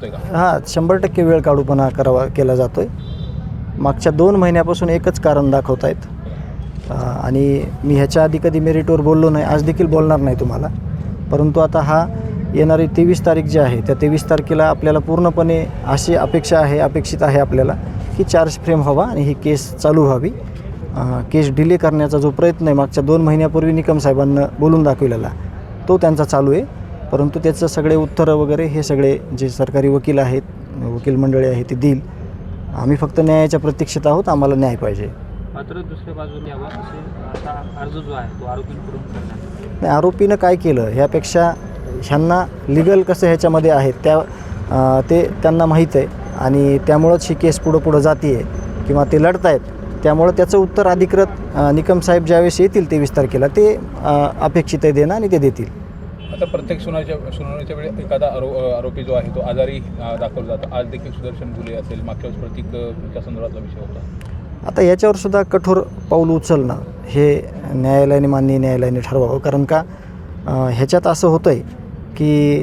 होतोय का? हा शंभर टक्के वेळ काढूपणा करावा केला जातो आहे मागच्या दोन महिन्यापासून एकच कारण दाखवत आहेत आणि मी ह्याच्या आधी कधी मेरिटवर बोललो नाही आज देखील बोलणार नाही तुम्हाला. परंतु आता हा येणारी तेवीस तारीख जी आहे त्या तेवीस तारखेला आपल्याला पूर्णपणे अशी अपेक्षा आहे अपेक्षित आहे आपल्याला की चार्ज फ्रेम व्हावा आणि ही केस चालू व्हावी. केस डिले करण्याचा जो प्रयत्न आहे मागच्या दोन महिन्यापूर्वी निकम साहेबांना बोलून दाखविलेला तो त्यांचा चालू आहे. परंतु त्याचं सगळे उत्तरं वगैरे हे सगळे जे सरकारी वकील आहेत वकील मंडळी आहे ते देईल. आम्ही फक्त न्यायाच्या प्रतीक्षेत आहोत आम्हाला न्याय पाहिजे. मात्र दुसऱ्या बाजूने अर्ज जो आहे तो आरोपींकडून नाही आरोपीनं काय केलं? ह्यापेक्षा ह्यांना लिगल कसं ह्याच्यामध्ये आहेत त्या ते त्यांना माहीत आहे. आणि त्यामुळंच ही केस पुढं पुढं जाते आहे किंवा ते लढत आहेत त्यामुळं त्याचं उत्तर अधिकृत निकम साहेब ज्यावेळेस येतील तेवीस तारखेला ते अं, अपेक्षित आहे देणं आणि ते देतील. आता प्रत्येक सुनाच्या सुनावणीच्या वेळी एखादा आरो आरोपी जो आहे तो आजारी दाखवला जातो. आज देखील सुदर्शन बुले असेल मागच्या वेळेस प्रतीक संदर्भातला विषय होता. आता याच्यावर सुद्धा कठोर पाऊल उचलणं हे न्यायालयाने माननीय न्यायालयाने ठरवावं. कारण का ह्याच्यात असं होतं आहे की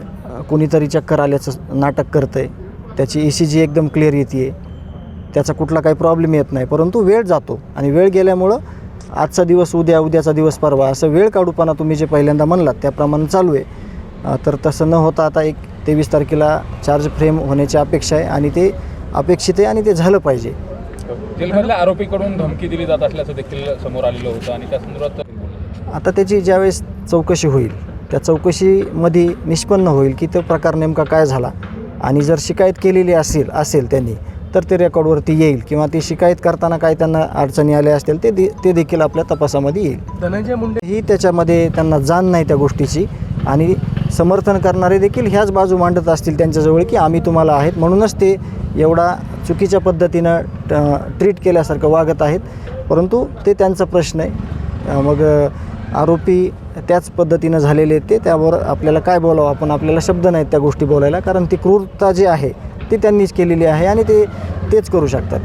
कुणीतरी चक्कर आल्याचं नाटक करतं आहे त्याची ई सी जी एकदम क्लिअर येते त्याचा कुठला काही प्रॉब्लेम येत नाही. परंतु वेळ जातो. आणि वेळ गेल्यामुळं आजचा दिवस उद्या उद्याचा दिवस परवा असं वेळ काढूपणा तुम्ही जे पहिल्यांदा म्हणलात त्याप्रमाणे चालू आहे. तर तसं न होता आता एक तेवीस तारखेला चार्ज फ्रेम होण्याची अपेक्षा आहे आणि ते अपेक्षित आहे आणि ते झालं पाहिजे. जेलमधल्या आरोपीकडून धमकी दिली जात असल्याचं देखील समोर आलेलं होतं आणि त्या संदर्भात आता त्याची ज्यावेळेस चौकशी होईल त्या चौकशीमध्ये निष्पन्न होईल की तो प्रकार नेमका काय झाला. आणि जर शिकायत केलेली असेल असेल त्यांनी तर ते रेकॉर्डवरती येईल किंवा ती शिकायत करताना काय त्यांना अडचणी आल्या असतील ते दे ते देखील आपल्या तपासामध्ये येईल. धनंजय मुंडे ही त्याच्यामध्ये त्यांना जाण नाही त्या गोष्टीची आणि समर्थन करणारे देखील ह्याच बाजू मांडत असतील त्यांच्याजवळ की आम्ही तुम्हाला आहेत. म्हणूनच ते एवढा चुकीच्या पद्धतीनं ट्रीट केल्यासारखं वागत आहेत. परंतु ते त्यांचा प्रश्न आहे. मग आरोपी त्याच पद्धतीनं झालेले ते त्यावर आपल्याला काय बोलावं? आपण आपल्याला शब्द नाहीत त्या गोष्टी बोलायला. कारण ती क्रूरता जी आहे ती त्यांनीच केलेली आहे आणि ते तेच करू शकतात.